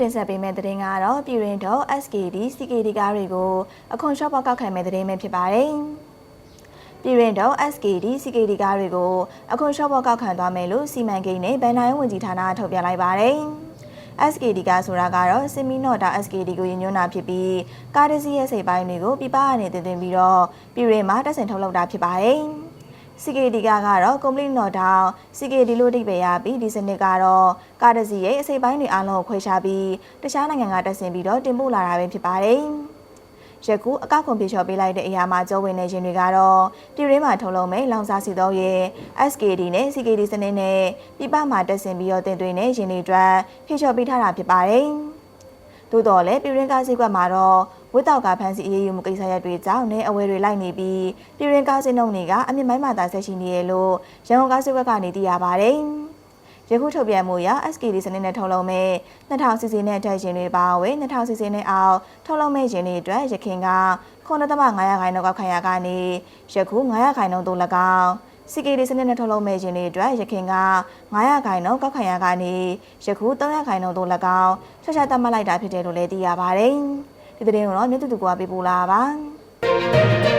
တင်ဆက်ပေးမယ့်သတင်းကတော့ပြည်ရင်တော့ SKD CKD ကားတွေကိုအခွန်ရှော့ပေါက်ကောက်ခံမဲ့သတင်းပဲဖြစ်ပါတယ်။ပြည်ရင်တော့ SKD CKD ကားတွေကိုအခွန်ရှော့ပေါက်ကောက်ခံသွားမယ်လို့စီမံကိန်းနဲ့ဗန်နိုင်းဝန်ကြီးဌာနကထုတ်ပြန်လိုက်ပါတယ်။ SKD ကားဆိုတာကတော့စင်မီနော့တာ SKD ကိုရည်ညွှန်းတာဖြစ်ပြီးကားတစ်စီးရဲ့စိတ်ပိုင်းတွေကိုပြပကနေတင်သွင်းပြီးတော့ပြည်ရင်မှာတက်ဆင်ထုတ်လုပ်တာဖြစ်ပါတယ်။ CKD ကကတော့ complete not down CKD လို့အဓိပ္ပာယ်ရပြီးဒီစနစ်ကတော့ကားတစ်စီးရဲ့အစိပ်ပိုင်းတွေအားလုံးကိုခွဲခြားပြီးတခြားနိုင်ငံကတက်ဆင်ပြီးတော့တင်ပို့လာတာပဲဖြစ်ပါတယ်။ယခုအကောက်ခွန်ပြေလျှော်ပေးလိုက်တဲ့အရာမှာကြောဝင်နေခြင်းတွေကတော့ပြည်ရင်းမှာထုတ်လုပ်မဲ့လောင်စာစီသောရဲ့ SKD နဲ့ CKD စနစ်နဲ့ပြပမှာတက်ဆင်ပြီးတော့တင်သွင်းတဲ့ရင်တွေအတွက်ဖြည့်လျှော်ပေးထားတာဖြစ်ပါတယ်။သို့တော်လည်းပြည်ရင်းကားစည်းကွက်မှာတော့ ဝစ်တောက်ကဖမ်းဆီးအရေးယူမှုကိစ္စရပ်တွေကြောင့်နဲ့အဝယ်တွေလိုက်နေပြီးပြည်ရင်းကားစင်းနှုန်းတွေကအမြင့်မိုင်းမှသာဆက်ရှိနေရလို့ရန်ကုန်ကားစည်းကွက်ကနေသိရပါတယ်။ယခုထုတ်ပြန်မှုအရ SKD စနစ်နဲ့ထုတ်လုပ်မဲ့2000 cc နဲ့အထက်ရင်တွေပါဝင်2000 cc နဲ့အောက်ထုတ်လုပ်မဲ့ရင်တွေအတွက်ရခင်က9.900ခိုင်နှုန်းကောက်ခံရကနေယခု900ခိုင်နှုန်းသို့၎င်း CKD စနစ်နဲ့ထုတ်လုပ်မဲ့ခြင်းတွေအတွက်ရခင်က900ခိုင်နှုန်းကောက်ခံရကနေယခု300ခိုင်နှုန်းသို့၎င်းဆက်ဆက်သတ်မှတ်လိုက်တာဖြစ်တယ်လို့လည်းသိရပါတယ်။ ဒီသတင်းကိုတော့မြို့သူသူကပေးပို့လာပါ